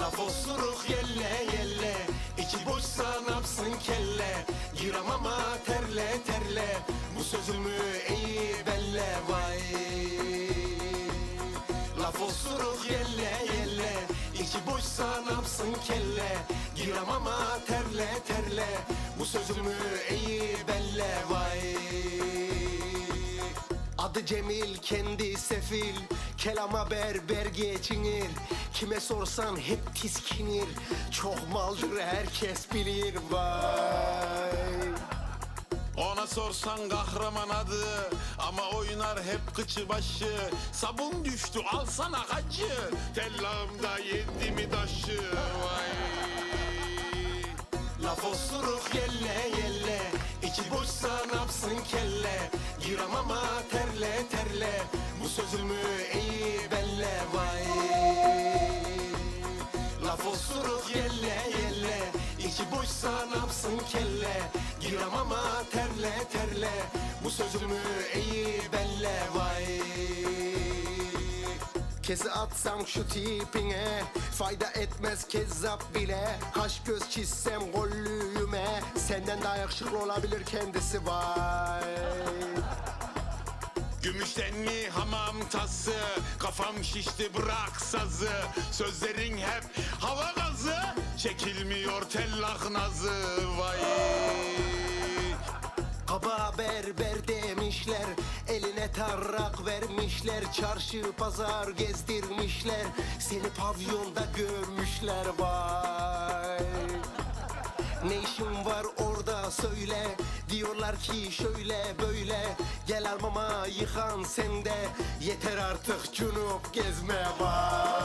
Laf osuruk yelle yelle. İçi boşsa napsın kelle. Giram ama terle terle. Bu sözümü iyi belle? Vay. Laf osuruk yelle yelle. İçi boşsa napsın kelle. Giram ama terle terle. Bu sözümü iyi belle? Vay. Adı Cemil kendi sefil. Kelama berber geçinir Kime sorsan hep tiskinir. Çok maldır herkes bilir vay. Ona sorsan kahraman adı Ama oynar hep kıçı başı. Sabun düştü alsana hacı. Tellağımda yedi mi taşı Vay. Laf osuruk yelle yelle. İçi boşsa napsın kelle? Giram ama terle terle. Bu sözümü Laf osuruk yelle yelle. İçi boşsa napsın kelle. Giram ama terle terle. Bu sözümü iyi belle vay. Kezi atsam şu tipine Fayda etmez kezzap bile. Kaş göz çizsem gollüğüme Senden daha yakışıklı olabilir kendisi vay Gümüştenli hamam tası Kafam şişti bırak sazı. Sözlerin hep hava gazı Çekilmiyor tellak nazı. Vay. Kaba berber demişler Eline tarrak vermişler Çarşı pazar gezdirmişler. Seni pavyonda görmüşler vay Ne işin var orada söyle. Diyorlar ki şöyle böyle. Gel almama yıkan sende Yeter artık cunup gezme vay